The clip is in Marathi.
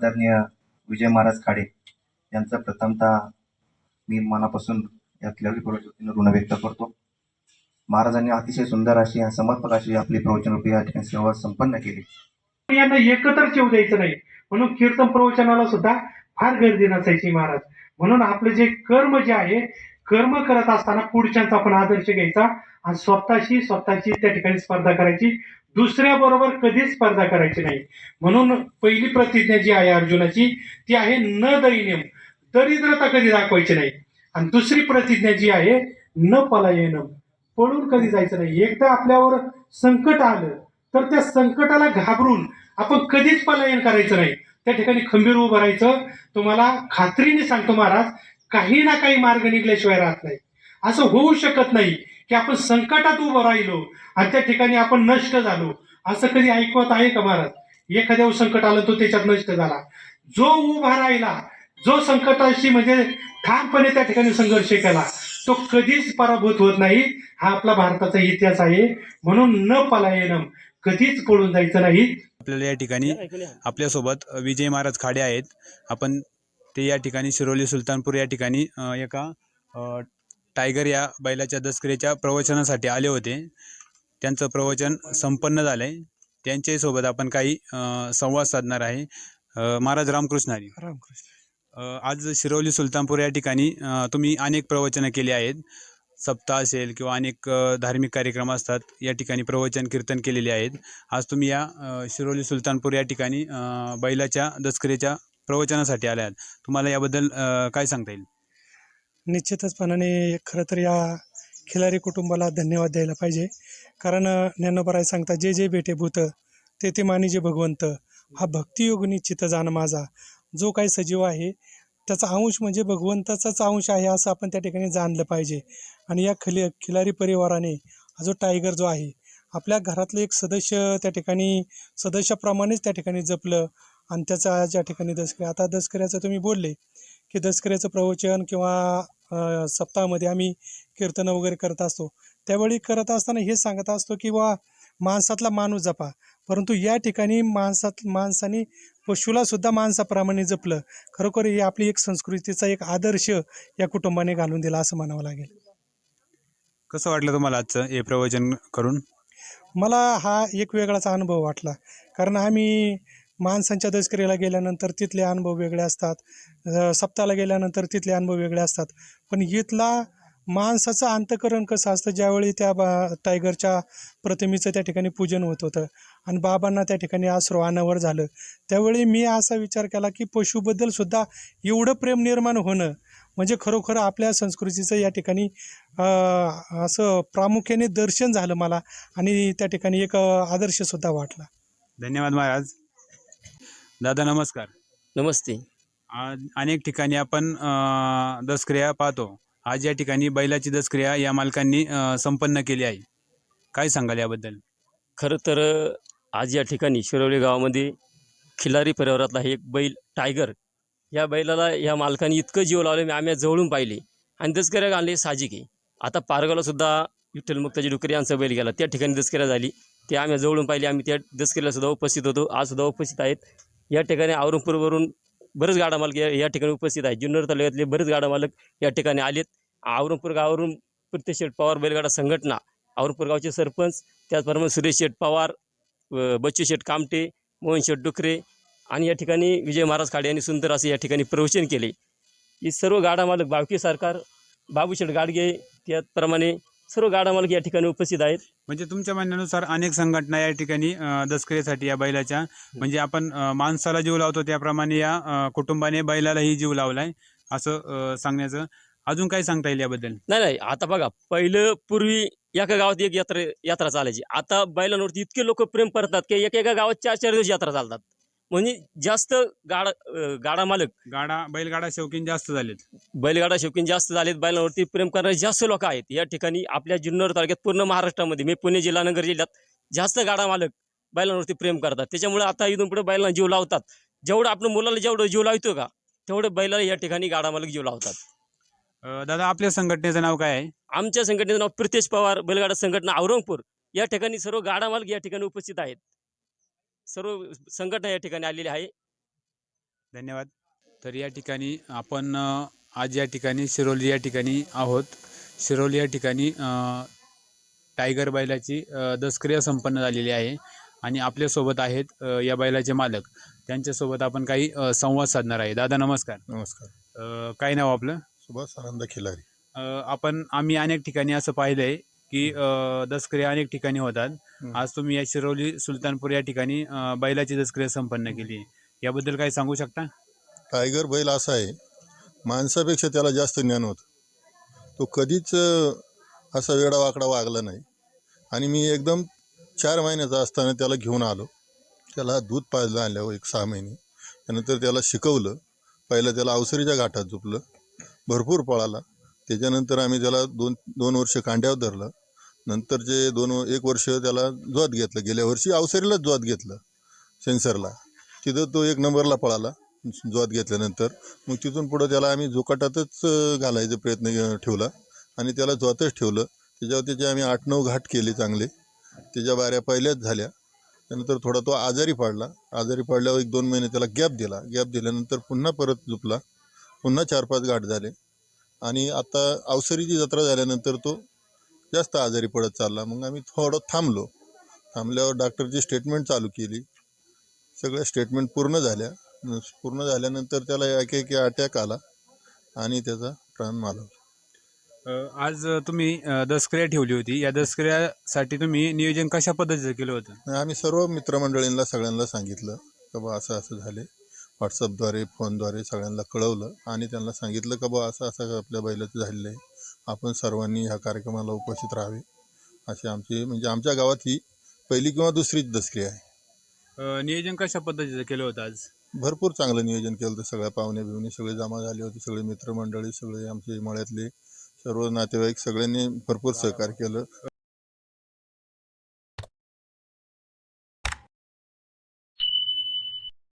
आदरणीय विजय महाराज खाडे यांचा प्रथमतः मी मनापासून या खिलारी परिवाराच्या ऋण व्यक्त करतो. महाराजांनी अतिशय सुंदर अशी समर्पक अशी आपली प्रवचन रूपी या ठिकाणी सेवा संपन्न केली. यांना एकत्र शिव द्यायचं नाही. म्हणून कीर्तन प्रवचनाला सुद्धा फार गर्दी नसायची महाराज. म्हणून आपले जे कर्म जे आहे कर्म करत असताना पुढच्यांचा आपण आदर्श घ्यायचा आणि स्वतःशी स्वतःची त्या ठिकाणी स्पर्धा करायची. दुसऱ्याबरोबर कधीच स्पर्धा करायची नाही. म्हणून पहिली प्रतिज्ञा जी आहे अर्जुनाची ती आहे न दैन्यम दरिद्रता कधी दाखवायची नाही. आणि दुसरी प्रतिज्ञा जी आहे न पलायनम पळून कधी जायचं नाही. एकदा आपल्यावर संकट आलं तर त्या संकटाला घाबरून आपण कधीच पलायन करायचं नाही. त्या ठिकाणी खंबीर उभं राहायचं. तुम्हाला खात्रीने सांगतो महाराज काही ना काही मार्ग निघल्याशिवाय राहत नाही. असं होऊ शकत नाही. की आपण संकटात उभं राहिलो आणि त्या ठिकाणी आपण नष्ट झालो. असं कधी ऐकवत आहे का महाराज एखाद्यावर संकट आलं तो त्याच्यात नष्ट झाला. जो उभा राहिला जो संकटाशी म्हणजे ठामपणे त्या ठिकाणी संघर्ष केला तो कधीच पराभूत होत नाही. हा आपला भारताचा इतिहास आहे. म्हणून न पलायनम कधीच पळून जायचं नाही. आपल्याला या ठिकाणी आपल्यासोबत विजय महाराज खाडे आहेत. आपण ते या ठिकाणी शिरोली सुलतानपूर या ठिकाणी एका टायगर या बैलाच्या दसकरीच्या प्रवचनासाठी आले होते. त्यांचं प्रवचन संपन्न झालं आहे त्यांच्यासोबत आपण काही अ, संवाद साधणार आहे. अ, महाराज रामकृष्ण हरी. रामकृष्ण अ, आज शिरोली सुलतानपूर या ठिकाणी अ, तुम्ही अनेक प्रवचनं केली आहेत. सप्ताह असेल किंवा अनेक अ, धार्मिक कार्यक्रम असतात या ठिकाणी प्रवचन कीर्तन केलेले आहेत. आज तुम्ही या अ, शिरोली सुलतानपूर या ठिकाणी अ, बैलाच्या दसकरीच्या प्रवचनासाठी आले आहात तुम्हाला याबद्दल अ, काय सांगता येईल? निश्चितचपणाने खरं तर या खिलारी कुटुंबाला धन्यवाद द्यायला पाहिजे. कारण ज्ञानोबराय सांगता जे जे भेटे भूत ते ते मानी जे भगवंत. हा भक्तियोग निश्चित जाणं माझा. जो काही सजीव आहे त्याचा अंश म्हणजे भगवंताचाच अंश आहे असं आपण त्या ठिकाणी जाणलं पाहिजे. आणि या खिल खिलारी परिवाराने हा जो टायगर जो आहे आपल्या घरातलं एक सदस्य त्या ठिकाणी सदस्याप्रमाणेच त्या ठिकाणी जपलं. आणि त्याचा ज्या ठिकाणी दसकरी आता दसकऱ्याचं तुम्ही बोलले की दसकऱ्याचं प्रवचन किंवा सप्ताहामध्ये आम्ही कीर्तनं वगैरे करत असतो. त्यावेळी करत असताना हे सांगत असतो की बा माणसातला माणूस जपा. परंतु या ठिकाणी माणसात माणसाने पशुला सुद्धा माणसाप्रमाणे जपलं. खरोखर ही आपली एक संस्कृतीचा एक आदर्श या कुटुंबाने घालून दिला असं म्हणावं लागेल. कसं वाटलं तुम्हाला आजचं हे प्रवचन करून? मला हा एक वेगळाच अनुभव वाटला. कारण आम्ही माणसांच्या तस्करीला गेल्यानंतर तिथले अनुभव वेगळे असतात. सप्ताहाला गेल्यानंतर तिथले अनुभव वेगळे असतात. पण इथला माणसाचं अंतकरण कसं असतं? ज्यावेळी त्या बा टायगरच्या प्रतिमेचं त्या ठिकाणी पूजन होत होतं आणि बाबांना त्या ठिकाणी आसरो अनावर झालं त्यावेळी मी असा विचार केला की पशुबद्दल सुद्धा एवढं प्रेम निर्माण होणं म्हणजे खरोखर आपल्या संस्कृतीचं या ठिकाणी असं प्रामुख्याने दर्शन झालं मला आणि त्या ठिकाणी एक आदर्शसुद्धा वाटला. धन्यवाद महाराज. दादा नमस्कार. नमस्ते. आज अनेक ठिकाणी आपण अ, दसक्रिया पाहतो. आज या ठिकाणी बैलाची दसक्रिया या मालकांनी अ, संपन्न केली आहे. काय सांगाल याबद्दल? खरं तर आज या ठिकाणी शिरवली गावामध्ये खिलारी परिवारातला हे एक बैल टायगर या बैलाला या मालकाने इतकं जीव लावलं मी आम्ही जवळून पाहिले. आणि दसकऱ्या आणले साहजिक आहे. आता पारगावला सुद्धा विठ्ठल मुक्ताजी डुकरे यांचा बैल गेला. त्या ठिकाणी दसकऱ्या झाली. ते आम्ही जवळून पाहिले. आम्ही त्या दसकऱ्याला सुद्धा उपस्थित होतो. आज सुद्धा उपस्थित आहेत. या ठिकाणी औरंगपूरवरून बरेच गाडा मालक या या ठिकाणी उपस्थित आहेत. जुन्नर तालुक्यातले बरेच गाडा मालक या ठिकाणी आलेत. औरंगपूर गावावरून प्रत्येक शेठ पवार बैलगाडा संघटना औरंगपूर गावचे सरपंच त्याचप्रमाणे सुरेश शेठ पवार बच्चू शेठ कामटे मोहन शेठ डुकरे आणि या ठिकाणी विजय महाराज खाडे यांनी सुंदर असे या ठिकाणी प्रवचन केले. ही सर्व गाडा मालक बावकी सरकार बाबूशेठ गाडगे त्याचप्रमाणे सर्व गाडा मालक या ठिकाणी उपस्थित आहेत. म्हणजे तुमच्या म्हणण्यानुसार अनेक संघटना या ठिकाणी दसकरीसाठी या बैलाच्या म्हणजे आपण माणसाला जीव लावतो त्याप्रमाणे या कुटुंबाने बैलालाही जीव लावलाय असं सांगण्याचं. अजून काय सांगता येईल याबद्दल? नाही नाही आता बघा पहिलं पूर्वी एका गावात एक यात्रा यात्रा चालायची. आता बैलांवरती इतके लोक प्रेम करतात की एका एका गावात चार चार दिवस यात्रा चालतात. म्हणजे जास्त गाडा गाडा मालक. गाडा बैलगाडा शौकीन जास्त झालेत. बैलगाडा शौकीन जास्त झालेत बैलांवरती प्रेम करणारे जास्त लोक आहेत. या ठिकाणी आपल्या जुन्नर तालुक्यात पूर्ण महाराष्ट्रामध्ये मी पुणे जिल्हा नगर जिल्ह्यात जास्त गाडा मालक बैलांवरती प्रेम करतात. त्याच्यामुळे आता इथून पुढे बैलांना जीव लावतात. जेवढं आपण मुलाला जेवढं जीव लावतो का तेवढं बैलाला या ठिकाणी गाडा मालक जीव लावतात. अ, दादा आपल्या संघटनेचं नाव काय आहे? आमच्या संघटनेचं नाव प्रितेश पवार बैलगाडा संघटना औरंगपूर. या ठिकाणी सर्व गाडा मालक या ठिकाणी उपस्थित आहेत. सर्व संघटना या ठिकाणी आलेली आहे. धन्यवाद. तर या ठिकाणी आपण आज या ठिकाणी शिरोली या ठिकाणी आहोत. शिरोली या ठिकाणी टायगर बैलाची दसक्रिया संपन्न झालेली आहे आणि आपल्यासोबत आहेत या बैलाचे मालक. त्यांच्यासोबत आपण काही संवाद साधणार आहे. दादा नमस्कार. नमस्कार. काय नाव आपलं? सुभाष आनंद खिलारी. आपण आम्ही अनेक ठिकाणी असं पाहिलं आहे की दसक्रिया अनेक ठिकाणी होतात. आज तुम्ही या शिरोली सुलतानपूर या ठिकाणी बैलाची दसक्रिया संपन्न केली. याबद्दल काही सांगू शकता? टायगर बैल असा आहे माणसापेक्षा त्याला जास्त ज्ञान होतं. तो कधीच असा वेडा वाकडा वागला नाही. आणि मी एकदम चार महिन्याचा असताना त्याला घेऊन आलो. त्याला दूध पाजलं आणल्यावर एक सहा महिने. त्यानंतर त्याला शिकवलं. पहिलं त्याला अवसरीच्या घाटात झोपलं. भरपूर पळाला. त्याच्यानंतर आम्ही त्याला दोन दोन वर्ष कांड्यावर धरलं. नंतरचे दोन एक वर्ष त्याला जोत घेतलं गेल्या वर्षी अवसरीलाच जोत घेतलं सेन्सरला. तिथं तो एक नंबरला पळाला जोत घेतल्यानंतर. मग तिथून पुढं त्याला आम्ही जोकाटातच घालायचा प्रयत्न ठेवला. आणि त्याला जोतच ठेवलं. त्याच्यावर त्याचे आम्ही आठ नऊ घाट केले चांगले. त्याच्या बाऱ्या पहिल्याच झाल्या. त्यानंतर थोडा तो आजारी पाडला. आजारी पडल्यावर एक दोन महिने त्याला गॅप दिला. गॅप दिल्यानंतर पुन्हा परत झुपला. पुन्हा चार पाच घाट झाले. आणि आता अवसरीची जत्रा झाल्यानंतर तो जास्त आजारी पडत चालला. मग आम्ही थोडं थांबलो. थांबल्यावर डॉक्टरची स्टेटमेंट चालू केली. सगळ्या स्टेटमेंट पूर्ण झाल्या. पूर्ण झाल्यानंतर त्याला एक एक अटॅक आला आणि त्याचा प्राण मालवला आज तुम्ही दसक्रिया ठेवली होती. या दसक्रियासाठी तुम्ही नियोजन कशा पद्धतीचं केलं होतं? आम्ही सर्व मित्रमंडळींना सगळ्यांना सांगितलं का बा असं असं झाले. व्हॉट्सअपद्वारे फोनद्वारे सगळ्यांना कळवलं आणि त्यांना सांगितलं का बा असं असं आपल्या बैलाचं झालेलं आहे. आपण सर्वांनी ह्या कार्यक्रमाला उपस्थित राहावे अशी आमची म्हणजे आमच्या गावात ही पहिली किंवा दुसरीच दसक्रिया आहे. अ, नियोजन कशा पद्धतीचं केलं होतं आज? भरपूर चांगलं नियोजन केलं होतं. सगळ्या पाहुणे बिवणे सगळे जमा झाले होते सगळे मित्रमंडळी सगळे आमचे मळ्यातले सर्व नातेवाईक सगळ्यांनी भरपूर सहकार्य केलं.